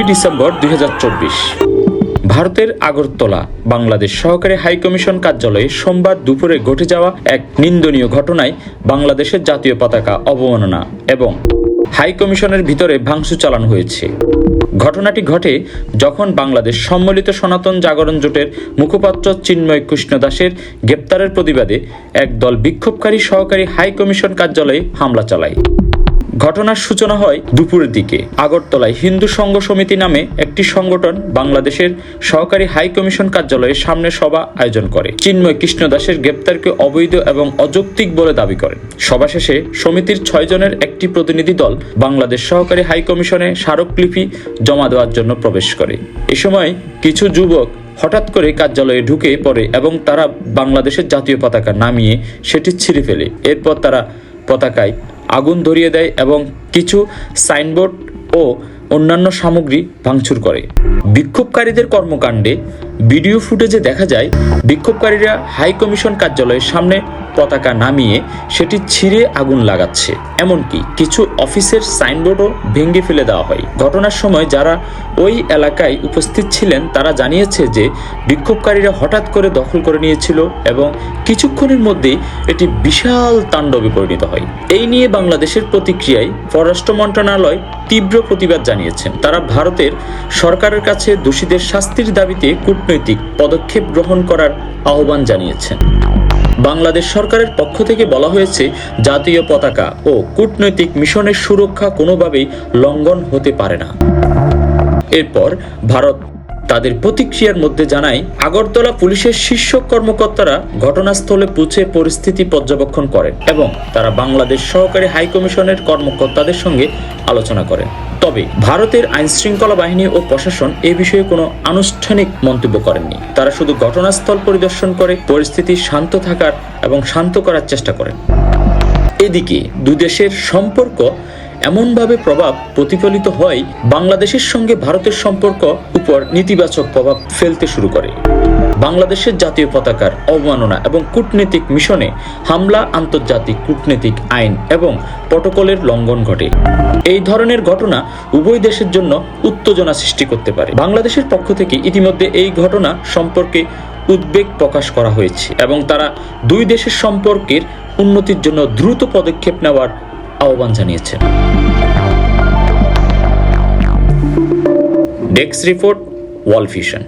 দুই ডিসেম্বর দুই হাজার চব্বিশ। ভারতের আগরতলা বাংলাদেশ সহকারী হাইকমিশন কার্যালয়ে সোমবার দুপুরে ঘটে যাওয়া এক নিন্দনীয় ঘটনায় বাংলাদেশের জাতীয় পতাকা অবমাননা এবং হাই কমিশনের ভিতরে ভাঙচুর চালানো হয়েছে। ঘটনাটি ঘটে যখন বাংলাদেশ সম্মিলিত সনাতন জাগরণ জোটের মুখপাত্র চিন্ময় কৃষ্ণ দাসের গ্রেপ্তারের প্রতিবাদে একদল বিক্ষোভকারী সহকারী হাই কমিশন কার্যালয়ে হামলা চালায়। ঘটনার সূচনা হয় দুপুরের দিকে। আগরতলায় হিন্দু সংঘ সমিতি নামে একটি সংগঠন বাংলাদেশের সহকারী হাই কমিশন কার্যালয়ের সামনে সভা আয়োজন করে। চিন্ময় কৃষ্ণ দাসের গ্রেপ্তারকে অবৈধ এবং অযৌক্তিক বলে দাবি করেন। সভা শেষে সমিতির ছয় জনের একটি প্রতিনিধি দল বাংলাদেশ সহকারী হাই কমিশনে স্মারকলিপি জমা দেওয়ার জন্য প্রবেশ করে। এ সময় কিছু যুবক হঠাৎ করে কার্যালয়ে ঢুকে পড়ে এবং তারা বাংলাদেশের জাতীয় পতাকা নামিয়ে সেটি ছিঁড়ে ফেলে। এরপর তারা পতাকায় আগুন ধরিয়ে দেয় এবং কিছু সাইনবোর্ড ও অন্যান্য সামগ্রী ভাঙচুর করে। বিক্ষোভকারীদের কর্মকাণ্ডে ভিডিও ফুটেজে দেখা যায়, বিক্ষোভকারীরা হাই কমিশন কার্যালয়ের সামনে পতাকা নামিয়ে সেটি ছিঁড়ে আগুন লাগাচ্ছে। এমনকি কিছু অফিসের সাইনবোর্ডও ভেঙে ফেলে দেওয়া হয়। ঘটনার সময় যারা ওই এলাকায় উপস্থিত ছিলেন, তারা জানিয়েছে যে, বিক্ষোভকারীরা হঠাৎ করে দখল করে নিয়েছিল এবং কিছুক্ষণের মধ্যেই এটি বিশাল তাণ্ডবে পরিণত হয়। এই নিয়ে বাংলাদেশের প্রতিক্রিয়ায় পররাষ্ট্র মন্ত্রণালয় তীব্র প্রতিবাদ জানিয়েছেন তারা ভারতের সরকারের কাছে দোষীদের শাস্তির দাবিতে কূটনৈতিক পদক্ষেপ গ্রহণ করার আহ্বান জানিয়েছেন। বাংলাদেশ সরকারের পক্ষ থেকে বলা হয়েছে, জাতীয় পতাকা ও কূটনৈতিক মিশনের সুরক্ষা কোনোভাবেই লঙ্ঘন হতে পারে না। এরপর ভারত তাদের প্রতিক্রিয়ার মধ্যে জানায়, আগরতলা পুলিশের শীর্ষ কর্মকর্তারা ঘটনাস্থলে পৌঁছে পরিস্থিতি পর্যবেক্ষণ করেন এবং তারা বাংলাদেশ সহকারী হাইকমিশনের কর্মকর্তাদের সঙ্গে আলোচনা করেন। তবে ভারতের আইন শৃঙ্খলা বাহিনী ও প্রশাসন এ বিষয়ে কোনো আনুষ্ঠানিক মন্তব্য করেননি। তারা শুধু ঘটনাস্থল পরিদর্শন করে, পরিস্থিতি শান্ত থাকার এবং শান্ত করার চেষ্টা করেন। এদিকে দুই দেশের সম্পর্ক এমনভাবে প্রভাব প্রতিফলিত হয়, বাংলাদেশের সঙ্গে ভারতের সম্পর্ক উপর নেতিবাচক প্রভাব ফেলতে শুরু করে। বাংলাদেশের জাতীয় পতাকার অবমাননা এবং কূটনৈতিক মিশনে হামলা, আন্তর্জাতিক কূটনৈতিক আইন এবং প্রটোকলের লঙ্ঘন ঘটে। এই ধরনের ঘটনা উভয় দেশের জন্য উত্তেজনা সৃষ্টি করতে পারে। বাংলাদেশের পক্ষ থেকে ইতিমধ্যে এই ঘটনা সম্পর্কে উদ্বেগ প্রকাশ করা হয়েছে এবং তারা দুই দেশের সম্পর্কের উন্নতির জন্য দ্রুত পদক্ষেপ নেওয়ার আহ্বান জানিয়েছেন ডেক্স রিপোর্ট ওয়াল ভিশন